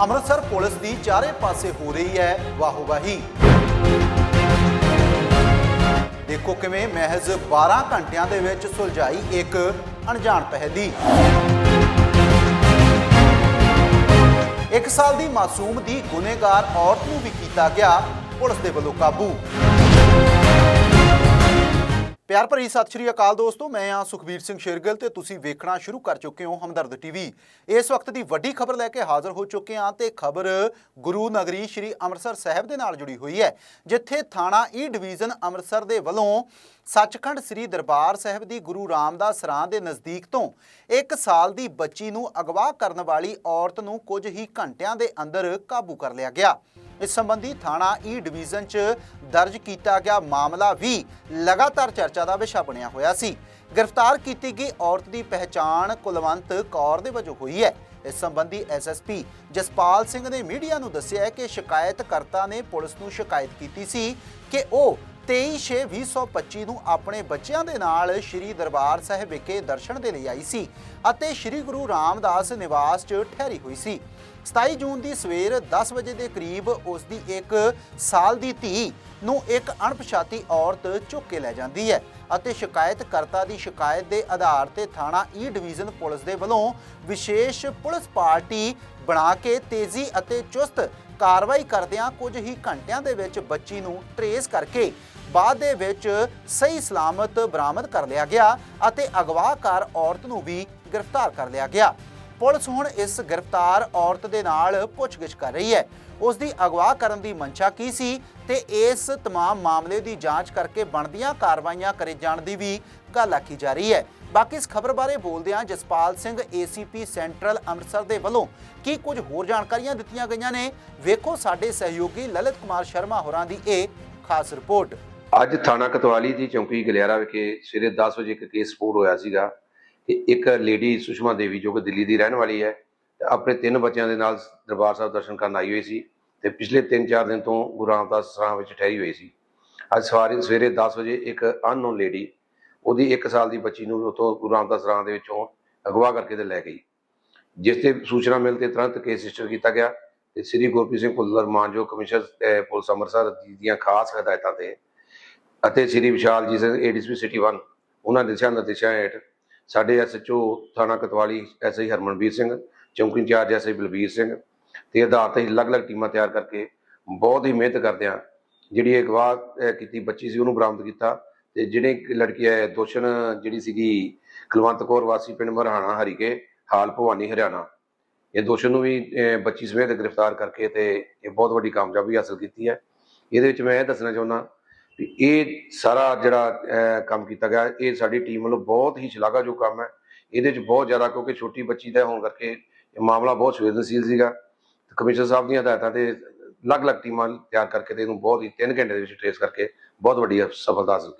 Amritsar police ਦੀ ਚਾਰੇ ਪਾਸੇ ਹੋ ਰਹੀ ਹੈ ਵਾਹੋਵਾਹੀ। ਦੇਖੋ ਕਿਵੇਂ ਮਹਿਜ਼ 12 ਘੰਟਿਆਂ ਦੇ ਵਿੱਚ ਸੁਲਝਾਈ ਇੱਕ ਅਣਜਾਣ ਪਹਿਦੀ ਇੱਕ ਸਾਲ ਦੀ ਮਾਸੂਮ ਦੀ ਗੁਨੇਗਾਰ ਔਰਤ ਨੂੰ ਵੀ ਕੀਤਾ ਗਿਆ ਪੁਲਿਸ ਦੇ ਵੱਲੋਂ ਕਾਬੂ। ਪਿਆਰ ਭਰੀ ਸਤਿ ਸ਼੍ਰੀ ਅਕਾਲ ਦੋਸਤੋ, ਮੈਂ ਆ ਸੁਖਬੀਰ ਸਿੰਘ ਸ਼ੇਰਗਿੱਲ ਤੇ ਤੁਸੀਂ ਵੇਖਣਾ ਸ਼ੁਰੂ ਕਰ ਚੁੱਕੇ ਹੋ ਹਮਦਰਦ ਟੀਵੀ। ਇਸ ਵਕਤ ਦੀ ਵੱਡੀ ਖਬਰ ਲੈ ਕੇ ਹਾਜ਼ਰ ਹੋ ਚੁੱਕੇ ਹਾਂ ਤੇ ਖਬਰ ਗੁਰੂ ਨਗਰੀ ਸ਼੍ਰੀ ਅੰਮ੍ਰਿਤਸਰ ਸਾਹਿਬ ਦੇ ਨਾਲ ਜੁੜੀ ਹੋਈ ਹੈ, ਜਿੱਥੇ ਥਾਣਾ e ਈ ਡਿਵੀਜ਼ਨ ਅੰਮ੍ਰਿਤਸਰ ਦੇ ਵੱਲੋਂ ਸੱਚਖੰਡ ਸ੍ਰੀ ਦਰਬਾਰ ਸਾਹਿਬ ਦੀ ਗੁਰੂ ਰਾਮਦਾਸ ਸਰਾਂ ਦੇ ਨਜ਼ਦੀਕ ਤੋਂ 1 ਸਾਲ ਦੀ ਬੱਚੀ ਨੂੰ ਅਗਵਾ ਕਰਨ ਵਾਲੀ ਔਰਤ ਨੂੰ ਕੁਝ ਹੀ ਘੰਟਿਆਂ ਦੇ ਅੰਦਰ ਕਾਬੂ ਕਰ ਲਿਆ ਗਿਆ। ਇਸ ਸੰਬੰਧੀ ਥਾਣਾ e ਈ ਡਿਵੀਜ਼ਨ 'ਚ ਦਰਜ ਕੀਤਾ ਗਿਆ ਮਾਮਲਾ ਵੀ ਲਗਾਤਾਰ ਚਰਚਾ ਦਾ ਵਿਸ਼ਾ ਬਣਿਆ ਹੋਇਆ ਸੀ। ਗ੍ਰਿਫਤਾਰ ਕੀਤੀ ਗਈ ਔਰਤ ਦੀ ਪਹਿਚਾਣ ਕੁਲਵੰਤ ਕੌਰ ਦੇ ਵਜੋਂ ਹੋਈ ਹੈ। ਇਸ ਸੰਬੰਧੀ ਐਸਐਸਪੀ ਜਸਪਾਲ ਸਿੰਘ ਨੇ ਮੀਡੀਆ ਨੂੰ ਦੱਸਿਆ ਕਿ ਸ਼ਿਕਾਇਤਕਰਤਾ ਨੇ ਪੁਲਿਸ ਨੂੰ ਸ਼ਿਕਾਇਤ ਕੀਤੀ ਸੀ ਕਿ ਉਹ 23/6/2025 ਨੂੰ ਆਪਣੇ ਬੱਚਿਆਂ ਦੇ ਨਾਲ ਸ਼੍ਰੀ ਦਰਬਾਰ ਸਾਹਿਬ ਵਿਖੇ ਦਰਸ਼ਨ ਦੇ ਲਈ ਆਈ ਸੀ ਅਤੇ ਸ਼੍ਰੀ ਗੁਰੂ ਰਾਮਦਾਸ ਨਿਵਾਸ 'ਚ ਠਹਿਰੀ ਹੋਈ ਸੀ। 27 ਜੂਨ ਦੀ ਸਵੇਰ 10 ਵਜੇ ਦੇ ਕਰੀਬ ਉਸ ਦੀ ਇੱਕ ਸਾਲ ਦੀ ਧੀ ਨੂੰ ਇੱਕ ਅਣਪਛਾਤੀ ਔਰਤ ਚੁੱਕ ਕੇ ਲੈ ਜਾਂਦੀ ਹੈ ਅਤੇ ਸ਼ਿਕਾਇਤਕਰਤਾ ਦੀ ਸ਼ਿਕਾਇਤ ਦੇ ਆਧਾਰ ਤੇ ਥਾਣਾ ਈ ਡਿਵੀਜ਼ਨ ਪੁਲਿਸ ਦੇ ਵੱਲੋਂ ਵਿਸ਼ੇਸ਼ ਪੁਲਿਸ ਪਾਰਟੀ ਬਣਾ ਕੇ ਤੇਜ਼ੀ ਅਤੇ ਚੁਸਤ ਕਾਰਵਾਈ ਕਰਦਿਆਂ ਕੁਝ ਹੀ ਘੰਟਿਆਂ ਦੇ ਵਿੱਚ ਬੱਚੀ ਨੂੰ ਟਰੇਸ ਕਰਕੇ ਬਾਅਦ ਦੇ ਵਿੱਚ ਸਹੀ ਸਲਾਮਤ ਬਰਾਮਦ ਕਰ ਲਿਆ ਗਿਆ ਅਤੇ ਅਗਵਾਕਾਰ ਔਰਤ ਨੂੰ ਵੀ ਗ੍ਰਿਫਤਾਰ ਕਰ ਲਿਆ ਗਿਆ ਪੁਲਿਸ ਹੁਣ ਇਸ ਗ੍ਰਿਫਤਾਰ ਔਰਤ ਦੇ ਨਾਲ ਪੁੱਛਗਿੱਛ ਕਰ ਰਹੀ ਹੈ ਉਸ ਦੀ ਅਗਵਾ ਕਰਨ ਦੀ ਮਨਸ਼ਾ ਕੀ ਸੀ ਤੇ ਇਸ तमाम ਮਾਮਲੇ ਦੀ ਜਾਂਚ ਕਰਕੇ ਬਣਦੀਆਂ ਕਾਰਵਾਈਆਂ ਕਰੇ ਜਾਣ ਦੀ ਵੀ ਗੱਲ ਆਖੀ ਜਾ ਰਹੀ ਹੈ ਬਾਕੀ ਇਸ ਖਬਰ ਬਾਰੇ ਬੋਲਦਿਆਂ ਜਸਪਾਲ ਸਿੰਘ ਏਸੀਪੀ ਸੈਂਟਰਲ ਅੰਮ੍ਰਿਤਸਰ ਦੇ ਵੱਲੋਂ ਕੀ ਕੁਝ ਹੋਰ ਜਾਣਕਾਰੀਆਂ ਦਿੱਤੀਆਂ ਗਈਆਂ ਨੇ? ਵੇਖੋ ਸਾਡੇ ਸਹਿਯੋਗੀ ਲਲਿਤ ਕੁਮਾਰ ਸ਼ਰਮਾ ਹੋਰਾਂ ਦੀ ਇਹ ਖਾਸ ਰਿਪੋਰਟ। ਅੱਜ ਥਾਣਾ ਕਤਵਾਲੀ ਦੀ ਚੌਂਕੀ ਗਲਿਆਰਾ ਵਿਖੇ ਸਵੇਰੇ 10 ਵਜੇ ਇੱਕ ਕੇਸ ਰਿਪੋਰਟ ਹੋਇਆ ਸੀਗਾ ਕਿ ਇੱਕ ਲੇਡੀ ਸੁਸ਼ਮਾ ਦੇਵੀ ਜੋ ਕਿ ਦਿੱਲੀ ਦੀ ਰਹਿਣ ਵਾਲੀ ਹੈ, ਆਪਣੇ ਤਿੰਨ ਬੱਚਿਆਂ ਦੇ ਨਾਲ ਦਰਬਾਰ ਸਾਹਿਬ ਦਰਸ਼ਨ ਕਰਨ ਆਈ ਹੋਈ ਸੀ ਤੇ ਪਿਛਲੇ 3-4 ਦਿਨ ਤੋਂ ਗੁਰੂ ਰਾਮਦਾਸ ਸਰਾਂ ਵਿੱਚ ਠਹਿਰੀ ਹੋਈ ਸੀ। ਅੱਜ ਸਵਾਰੀ ਸਵੇਰੇ 10 ਵਜੇ ਇੱਕ ਅਨਨੋਨ ਲੇਡੀ ਉਹਦੀ 1 ਸਾਲ ਦੀ ਬੱਚੀ ਨੂੰ ਉੱਥੋਂ ਗੁਰੂ ਰਾਮਦਾਸ ਸਰਾਂ ਦੇ ਵਿੱਚੋਂ ਅਗਵਾ ਕਰਕੇ ਤੇ ਲੈ ਗਈ। ਜਿਸ ਤੇ ਸੂਚਨਾ ਮਿਲ ਤੇ ਤੁਰੰਤ ਕੇਸ ਰਜਿਸਟਰ ਕੀਤਾ ਗਿਆ ਤੇ ਸ੍ਰੀ ਗੁਰਪ੍ਰੀਤ ਸਿੰਘ ਭੁੱਲਰ ਮਾਨਜੋ ਕਮਿਸ਼ਨਰ ਪੁਲਿਸ ਅੰਮ੍ਰਿਤਸਰ ਜੀ ਦੀਆਂ ਖਾਸ ਹਦਾਇਤਾਂ ਤੇ ਅਤੇ ਸ੍ਰੀ ਵਿਸ਼ਾਲ ਜੀ ਸਿੰਘ ਏਡੀਸਪੀ ਸਿਟੀ 1 ਉਹਨਾਂ ਦਿਸ਼ਾ ਨਿਰਦੇਸ਼ਾਂ ਹੇਠ ਸਾਡੇ ਐਸਐਚਓ ਥਾਣਾ ਕਤਵਾਲੀ ਐਸਆਈ ਹਰਮਨਵੀਰ ਸਿੰਘ, ਚੌਂਕੀ ਇੰਚਾਰਜ ਐਸਆਈ ਬਲਬੀਰ ਸਿੰਘ ਤੇ ਆਧਾਰ ਤੇ ਅਲੱਗ-ਅਲੱਗ ਟੀਮਾਂ ਤਿਆਰ ਕਰਕੇ ਬਹੁਤ ਹੀ ਮਿਹਨਤ ਕਰਦਿਆਂ ਜਿਹੜੀ ਇਹ ਕੀਤੀ ਬੱਚੀ ਸੀ ਉਹਨੂੰ ਬਰਾਮਦ ਕੀਤਾ। ਤੇ ਜਿਹੜੇ ਲੜਕੀ ਹੈ ਦੋਸ਼ਣ ਜਿਹੜੀ ਸੀਗੀ ਕੁਲਵੰਤ ਕੌਰ ਵਾਸੀ ਪਿੰਡ ਮਰਹਾਣਾ ਹਰੀਕੇ ਹਾਲ ਭਵਾਨੀ ਹਰਿਆਣਾ। ਇਹ ਦੋਸ਼ਣ ਨੂੰ ਵੀ ਅਹ, ਬੱਚੀ 'ਤੇ ਗ੍ਰਿਫਤਾਰ ਕਰਕੇ ਤੇ ਇਹ ਬਹੁਤ ਵੱਡੀ ਕਾਮਯਾਬੀ ਹਾਸਲ ਕੀਤੀ ਹੈ। ਇਹਦੇ ਵਿੱਚ ਮੈਂ ਇਹ ਦੱਸਣਾ ਚਾਹੁੰਦਾ ਵੀ ਇਹ ਸਾਰਾ ਜਿਹੜਾ ਕੰਮ ਕੀਤਾ ਗਿਆ ਇਹ ਸਾਡੀ ਟੀਮ ਵੱਲੋਂ ਬਹੁਤ ਹੀ ਸ਼ਲਾਘਾਯੋਗ ਕੰਮ ਹੈ। ਇਹਦੇ 'ਚ ਬਹੁਤ ਜ਼ਿਆਦਾ ਕਿਉਂਕਿ ਛੋਟੀ ਬੱਚੀ ਦਾ ਹੋਣ ਕਰਕੇ ਇਹ ਮਾਮਲਾ ਬਹੁਤ ਸੰਵੇਦਨਸ਼ੀਲ ਸੀਗਾ। ਤੇ ਕਮਿਸ਼ਨਰ ਸਾਹਿਬ ਦੀਆਂ ਹਦਾਇਤਾਂ ਤੇ ਅਲੱਗ-ਅਲੱਗ ਟੀਮਾਂ ਤਿਆਰ ਕਰਕੇ ਤੇ ਇਹਨੂੰ ਬਹੁਤ ਹੀ 3 ਘੰਟੇ ਦੇ ਵਿੱਚ ਟ੍ਰੇਸ ਕਰਕੇ ਬਹੁਤ ਵੱਡੀ ਸਫਲਤਾ ਹਾਸਲ ਕੀਤੀ।